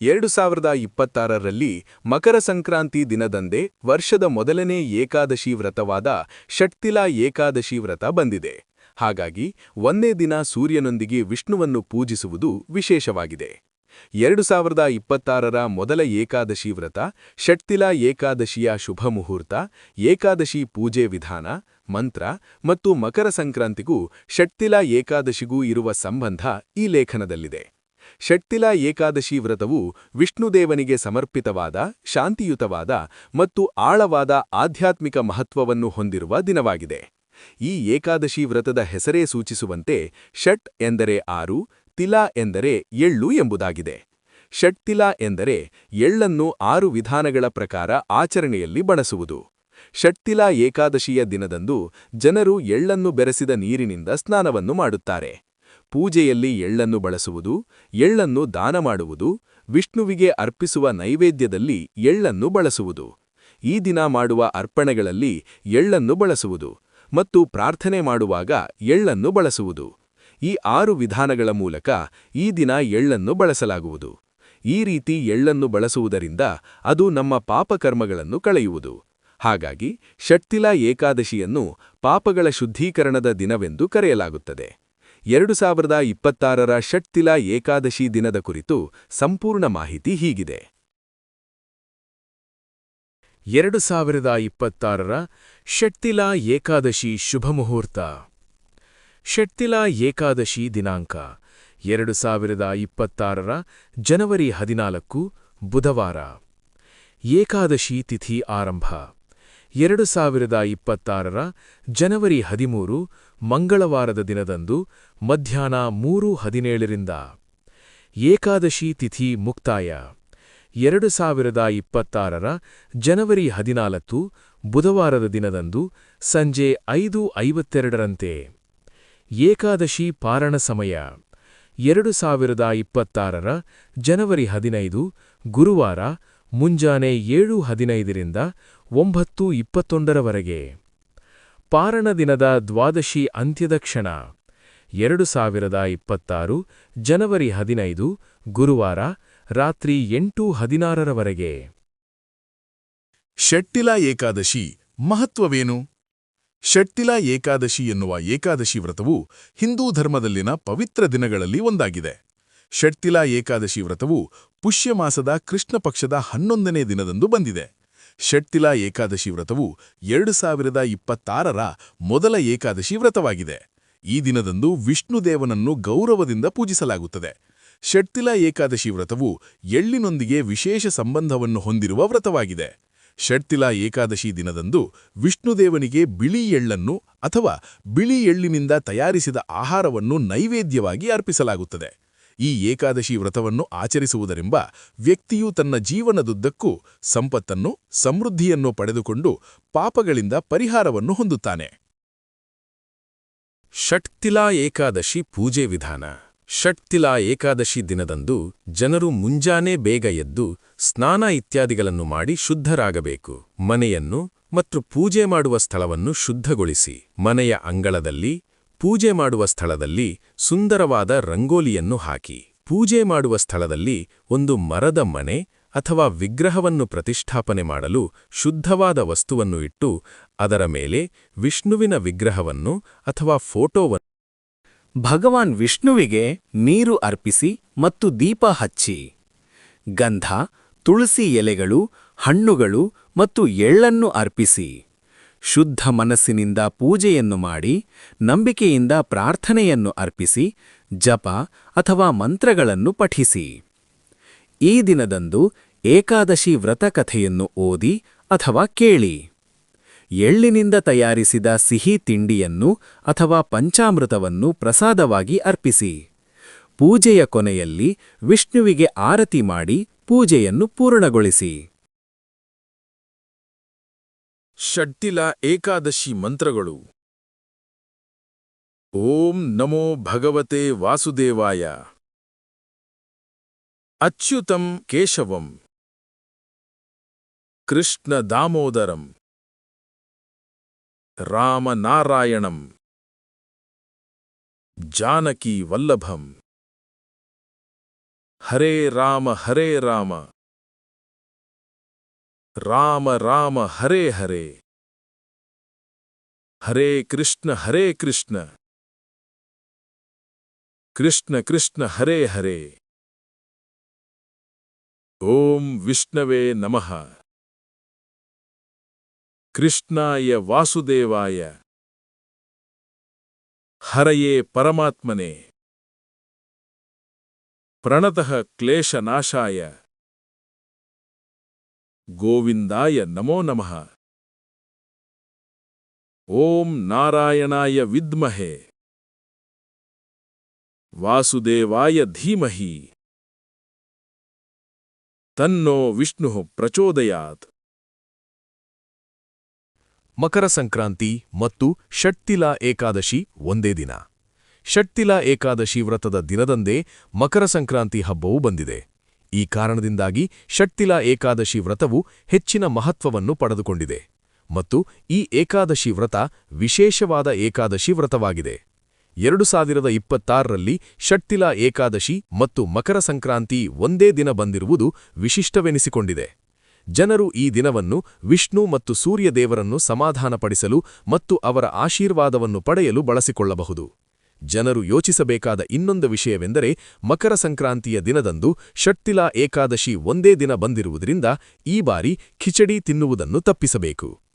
ಎರಡು ಸಾವಿರದ ಇಪ್ಪತ್ತಾರರಲ್ಲಿ ಮಕರ ಸಂಕ್ರಾಂತಿ ದಿನದಂದೇ ವರ್ಷದ ಮೊದಲನೇ ಏಕಾದಶಿ ವ್ರತವಾದ ಷಟ್ತಿಲಾ ಏಕಾದಶಿ ವ್ರತ ಬಂದಿದೆ. ಹಾಗಾಗಿ ಒಂದೇ ದಿನ ಸೂರ್ಯನೊಂದಿಗೆ ವಿಷ್ಣುವನ್ನು ಪೂಜಿಸುವುದು ವಿಶೇಷವಾಗಿದೆ. ಎರಡು ಸಾವಿರದ ಇಪ್ಪತ್ತಾರರ ಮೊದಲ ಏಕಾದಶಿ ವ್ರತ ಷಟ್ತಿಲಾ ಏಕಾದಶಿಯ ಶುಭ ಮುಹೂರ್ತ, ಏಕಾದಶಿ ಪೂಜೆ ವಿಧಾನ, ಮಂತ್ರ ಮತ್ತು ಮಕರ ಸಂಕ್ರಾಂತಿಗೂ ಷಟ್ತಿಲಾ ಏಕಾದಶಿಗೂ ಇರುವ ಸಂಬಂಧ ಈ ಲೇಖನದಲ್ಲಿದೆ. ಷಟ್ತಿಲಾ ಏಕಾದಶಿ ವ್ರತವು ವಿಷ್ಣುದೇವನಿಗೆ ಸಮರ್ಪಿತವಾದ, ಶಾಂತಿಯುತವಾದ ಮತ್ತು ಆಳವಾದ ಆಧ್ಯಾತ್ಮಿಕ ಮಹತ್ವವನ್ನು ಹೊಂದಿರುವ ದಿನವಾಗಿದೆ. ಈ ಏಕಾದಶಿ ವ್ರತದ ಹೆಸರೇ ಸೂಚಿಸುವಂತೆ ಷಟ್ ಎಂದರೆ ಆರು, ತಿಲಾ ಎಂದರೆ ಎಳ್ಳು ಎಂಬುದಾಗಿದೆ. ಷಟ್ತಿಲಾ ಎಂದರೆ ಎಳ್ಳನ್ನು ಆರು ವಿಧಾನಗಳ ಪ್ರಕಾರ ಆಚರಣೆಯಲ್ಲಿ ಬಳಸುವುದು. ಷಟ್ತಿಲಾ ಏಕಾದಶಿಯ ದಿನದಂದು ಜನರು ಎಳ್ಳನ್ನು ಬೆರೆಸಿದ ನೀರಿನಿಂದ ಸ್ನಾನವನ್ನು ಮಾಡುತ್ತಾರೆ. ಪೂಜೆಯಲ್ಲಿ ಎಳ್ಳನ್ನು ಬಳಸುವುದು, ಎಳ್ಳನ್ನು ದಾನ ಮಾಡುವುದು ವಿಷ್ಣುವಿಗೆ ಅರ್ಪಿಸುವ ನೈವೇದ್ಯದಲ್ಲಿ ಎಳ್ಳನ್ನು ಬಳಸುವುದು. ಈ ದಿನ ಮಾಡುವ ಅರ್ಪಣೆಗಳಲ್ಲಿ ಎಳ್ಳನ್ನು ಬಳಸುವುದು ಮತ್ತು ಪ್ರಾರ್ಥನೆ ಮಾಡುವಾಗ ಎಳ್ಳನ್ನು ಬಳಸುವುದು. ಈ ಆರು ವಿಧಾನಗಳ ಮೂಲಕ ಈ ದಿನ ಎಳ್ಳನ್ನು ಬಳಸಲಾಗುವುದು. ಈ ರೀತಿ ಎಳ್ಳನ್ನು ಬಳಸುವುದರಿಂದ ಅದು ನಮ್ಮ ಪಾಪಕರ್ಮಗಳನ್ನು ಕಳೆಯುವುದು. ಹಾಗಾಗಿ ಷಟ್ತಿಲಾ ಏಕಾದಶಿಯನ್ನು ಪಾಪಗಳ ಶುದ್ಧೀಕರಣದ ದಿನವೆಂದು ಕರೆಯಲಾಗುತ್ತದೆ. ಎರಡು ಸಾವಿರದ ಇಪ್ಪತ್ತಾರರ ಷಟ್ತಿಲ ಏಕಾದಶಿ ದಿನದ ಕುರಿತು ಸಂಪೂರ್ಣ ಮಾಹಿತಿ ಹೀಗಿದೆ. ಎರಡು ಸಾವಿರದ ಇಪ್ಪತ್ತಾರರ ಷಟ್ತಿಲ ಏಕಾದಶಿ ಶುಭ ಮುಹೂರ್ತ. ಷಟ್ತಿಲ ಏಕಾದಶಿ ದಿನಾಂಕ ಎರಡು ಸಾವಿರದ ಇಪ್ಪತ್ತಾರರ ಜನವರಿ ಹದಿನಾಲ್ಕು, ಬುಧವಾರ. ಏಕಾದಶಿ ತಿಥಿ ಆರಂಭ. ಎರಡು ಸಾವಿರದ ಇಪ್ಪತ್ತಾರರ ಜನವರಿ ಹದಿಮೂರು, ಮಂಗಳವಾರದ ದಿನದಂದು ಮಧ್ಯಾಹ್ನ ಮೂರು ಹದಿನೇಳರಿಂದ. ಏಕಾದಶಿ ತಿಥಿ ಮುಕ್ತಾಯ. ಎರಡು ಸಾವಿರದ ಇಪ್ಪತ್ತಾರರ ಜನವರಿ ಹದಿನಾಲ್ಕು, ಬುಧವಾರದ ದಿನದಂದು ಸಂಜೆ ಐದು ಐವತ್ತೆರಡರಂತೆ. ಏಕಾದಶಿ ಪಾರಣ ಸಮಯ. ಎರಡು ಸಾವಿರದ ಇಪ್ಪತ್ತಾರರ ಜನವರಿ ಹದಿನೈದು, ಗುರುವಾರ ಮುಂಜಾನೆ ಏಳು ಹದಿನೈದರಿಂದ ಒಂಬತ್ತು ಇಪ್ಪತ್ತೊಂದರವರೆಗೆ ಪಾರಣ ದಿನದ ದ್ವಾದಶಿ ಅಂತ್ಯದ ಕ್ಷಣ. ಎರಡು ಸಾವಿರದ ಇಪ್ಪತ್ತಾರು ಜನವರಿ ಹದಿನೈದು, ಗುರುವಾರ ರಾತ್ರಿ ಎಂಟು ಹದಿನಾರರವರೆಗೆ ಷಟ್ಟಿಲ ಏಕಾದಶಿ ಮಹತ್ವವೇನು? ಷಟ್ಟಿಲ ಏಕಾದಶಿ ಎನ್ನುವ ಏಕಾದಶಿ ವ್ರತವು ಹಿಂದೂ ಧರ್ಮದಲ್ಲಿನ ಪವಿತ್ರ ದಿನಗಳಲ್ಲಿ ಒಂದಾಗಿದೆ. ಷಟ್ತಿಲಾ ಏಕಾದಶಿ ವ್ರತವು ಪುಷ್ಯ ಮಾಸದ ಕೃಷ್ಣ ಪಕ್ಷದ ಹನ್ನೊಂದನೇ ದಿನದಂದು ಬಂದಿದೆ. ಷಟ್ತಿಲಾ ಏಕಾದಶಿ ವ್ರತವು ಎರಡು ಸಾವಿರದ ಇಪ್ಪತ್ತಾರರ ಮೊದಲ ಏಕಾದಶಿ ವ್ರತವಾಗಿದೆ. ಈ ದಿನದಂದು ವಿಷ್ಣುದೇವನನ್ನು ಗೌರವದಿಂದ ಪೂಜಿಸಲಾಗುತ್ತದೆ. ಷಟ್ತಿಲಾ ಏಕಾದಶಿ ವ್ರತವು ಎಳ್ಳಿನೊಂದಿಗೆ ವಿಶೇಷ ಸಂಬಂಧವನ್ನು ಹೊಂದಿರುವ ವ್ರತವಾಗಿದೆ. ಷಟ್ತಿಲಾ ಏಕಾದಶಿ ದಿನದಂದು ವಿಷ್ಣುದೇವನಿಗೆ ಬಿಳಿ ಎಳ್ಳನ್ನು ಅಥವಾ ಬಿಳಿ ಎಳ್ಳಿನಿಂದ ತಯಾರಿಸಿದ ಆಹಾರವನ್ನು ನೈವೇದ್ಯವಾಗಿ ಅರ್ಪಿಸಲಾಗುತ್ತದೆ. ಈ ಏಕಾದಶಿ ವ್ರತವನ್ನು ಆಚರಿಸುವುದರಿಂದ ವ್ಯಕ್ತಿಯು ತನ್ನ ಜೀವನದುದ್ದಕ್ಕೂ ಸಂಪತ್ತನ್ನು ಸಮೃದ್ಧಿಯನ್ನು ಪಡೆದುಕೊಂಡು ಪಾಪಗಳಿಂದ ಪರಿಹಾರವನ್ನು ಹೊಂದುತ್ತಾನೆ. ಷಟ್ತಿಲಾ ಏಕಾದಶಿ ಪೂಜೆ ವಿಧಾನ. ಷಟ್ತಿಲಾ ಏಕಾದಶಿ ದಿನದಂದು ಜನರು ಮುಂಜಾನೆ ಬೇಗ ಎದ್ದು ಸ್ನಾನ ಇತ್ಯಾದಿಗಳನ್ನು ಮಾಡಿ ಶುದ್ಧರಾಗಬೇಕು. ಮನೆಯನ್ನು ಮತ್ತು ಪೂಜೆ ಮಾಡುವ ಸ್ಥಳವನ್ನು ಶುದ್ಧಗೊಳಿಸಿ ಮನೆಯ ಅಂಗಳದಲ್ಲಿ ಪೂಜೆ ಮಾಡುವ ಸ್ಥಳದಲ್ಲಿ ಸುಂದರವಾದ ರಂಗೋಲಿಯನ್ನು ಹಾಕಿ. ಪೂಜೆ ಮಾಡುವ ಸ್ಥಳದಲ್ಲಿ ಒಂದು ಮರದ ಮನೆ ಅಥವಾ ವಿಗ್ರಹವನ್ನು ಪ್ರತಿಷ್ಠಾಪನೆ ಮಾಡಲು ಶುದ್ಧವಾದ ವಸ್ತುವನ್ನು ಇಟ್ಟು, ಅದರ ಮೇಲೆ ವಿಷ್ಣುವಿನ ವಿಗ್ರಹವನ್ನು ಅಥವಾ ಫೋಟೋವನ್ನು ಭಗವಾನ್ ವಿಷ್ಣುವಿಗೆ ನೀರು ಅರ್ಪಿಸಿ ಮತ್ತು ದೀಪ ಹಚ್ಚಿ. ಗಂಧ, ತುಳಸಿ ಎಲೆಗಳು, ಹಣ್ಣುಗಳು ಮತ್ತು ಎಳ್ಳನ್ನು ಅರ್ಪಿಸಿ. ಶುದ್ಧ ಮನಸ್ಸಿನಿಂದ ಪೂಜೆಯನ್ನು ಮಾಡಿ, ನಂಬಿಕೆಯಿಂದ ಪ್ರಾರ್ಥನೆಯನ್ನು ಅರ್ಪಿಸಿ, ಜಪ ಅಥವಾ ಮಂತ್ರಗಳನ್ನು ಪಠಿಸಿ. ಈ ದಿನದಂದು ಏಕಾದಶಿ ವ್ರತಕಥೆಯನ್ನು ಓದಿ ಅಥವಾ ಕೇಳಿ. ಎಳ್ಳಿನಿಂದ ತಯಾರಿಸಿದ ಸಿಹಿ ತಿಂಡಿಯನ್ನು ಅಥವಾ ಪಂಚಾಮೃತವನ್ನು ಪ್ರಸಾದವಾಗಿ ಅರ್ಪಿಸಿ. ಪೂಜೆಯ ಕೊನೆಯಲ್ಲಿ ವಿಷ್ಣುವಿಗೆ ಆರತಿ ಮಾಡಿ ಪೂಜೆಯನ್ನು ಪೂರ್ಣಗೊಳಿಸಿ. ಷಡ್ತಿಲ ಏಕಾದಶಿ ಮಂತ್ರಗಳು ಓಂ ನಮೋ ಭಗವತೆ ವಾಸುದೇವಾಯ ಅಚ್ಯುತಂ ಕೇಶವಂ ಕೃಷ್ಣ ದಾಮೋದರಂ ರಾಮನಾರಾಯಣಂ ಜಾನಕಿ ವಲ್ಲಭಂ ಹರೇ ರಾಮ ಹರೇ ರಾಮ राम राम, हरे हरे। हरे कृष्ण हरे कृष्ण। कृष्ण कृष्ण, हरे हरे। ॐ विष्णवे नमः। कृष्णाय वासुदेवाय। हरये परमात्मने। प्रणतः क्लेशनाशाय। ಗೋವಿಂದಾಯ ನಮೋ ನಮಃ. ಓಂ ನಾರಾಯಣಾಯ ವಿದ್ಮಹೆ. ವಾಸುದೇವಾಯ ಧೀಮಹಿ. ತನ್ನೋ ವಿಷ್ಣು ಪ್ರಚೋದಯಾತ್. ಮಕರ ಸಂಕ್ರಾಂತಿ ಮತ್ತು ಷಟ್ತಿಲಾ ಏಕಾದಶಿ ಒಂದೇ ದಿನ. ಷಟ್ತಿಲ ಏಕಾದಶಿ ವ್ರತದ ದಿನದಂದೇ ಮಕರ ಸಂಕ್ರಾಂತಿ ಹಬ್ಬವು ಬಂದಿದೆ. ಈ ಕಾರಣದಿಂದಾಗಿ ಷಟ್ತಿಲಾ ಏಕಾದಶಿ ವ್ರತವು ಹೆಚ್ಚಿನ ಮಹತ್ವವನ್ನು ಪಡೆದುಕೊಂಡಿದೆ ಮತ್ತು ಈ ಏಕಾದಶಿ ವ್ರತ ವಿಶೇಷವಾದ ಏಕಾದಶಿ ವ್ರತವಾಗಿದೆ. ಎರಡು ಸಾವಿರದ ಇಪ್ಪತ್ತಾರರಲ್ಲಿ ಷಟ್ತಿಲಾ ಏಕಾದಶಿ ಮತ್ತು ಮಕರ ಸಂಕ್ರಾಂತಿ ಒಂದೇ ದಿನ ಬಂದಿರುವುದು ವಿಶಿಷ್ಟವೆನಿಸಿಕೊಂಡಿದೆ. ಜನರು ಈ ದಿನವನ್ನು ವಿಷ್ಣು ಮತ್ತು ಸೂರ್ಯದೇವರನ್ನು ಸಮಾಧಾನಪಡಿಸಲು ಮತ್ತು ಅವರ ಆಶೀರ್ವಾದವನ್ನು ಪಡೆಯಲು ಬಳಸಿಕೊಳ್ಳಬಹುದು. ಜನರು ಯೋಚಿಸಬೇಕಾದ ಇನ್ನೊಂದು ವಿಷಯವೆಂದರೆ ಮಕರ ಸಂಕ್ರಾಂತಿಯ ದಿನದಂದು ಷಟ್ತಿಲಾ ಏಕಾದಶಿ ಒಂದೇ ದಿನ ಬಂದಿರುವುದರಿಂದ ಈ ಬಾರಿ ಖಿಚಡಿ ತಿನ್ನುವುದನ್ನು ತಪ್ಪಿಸಬೇಕು.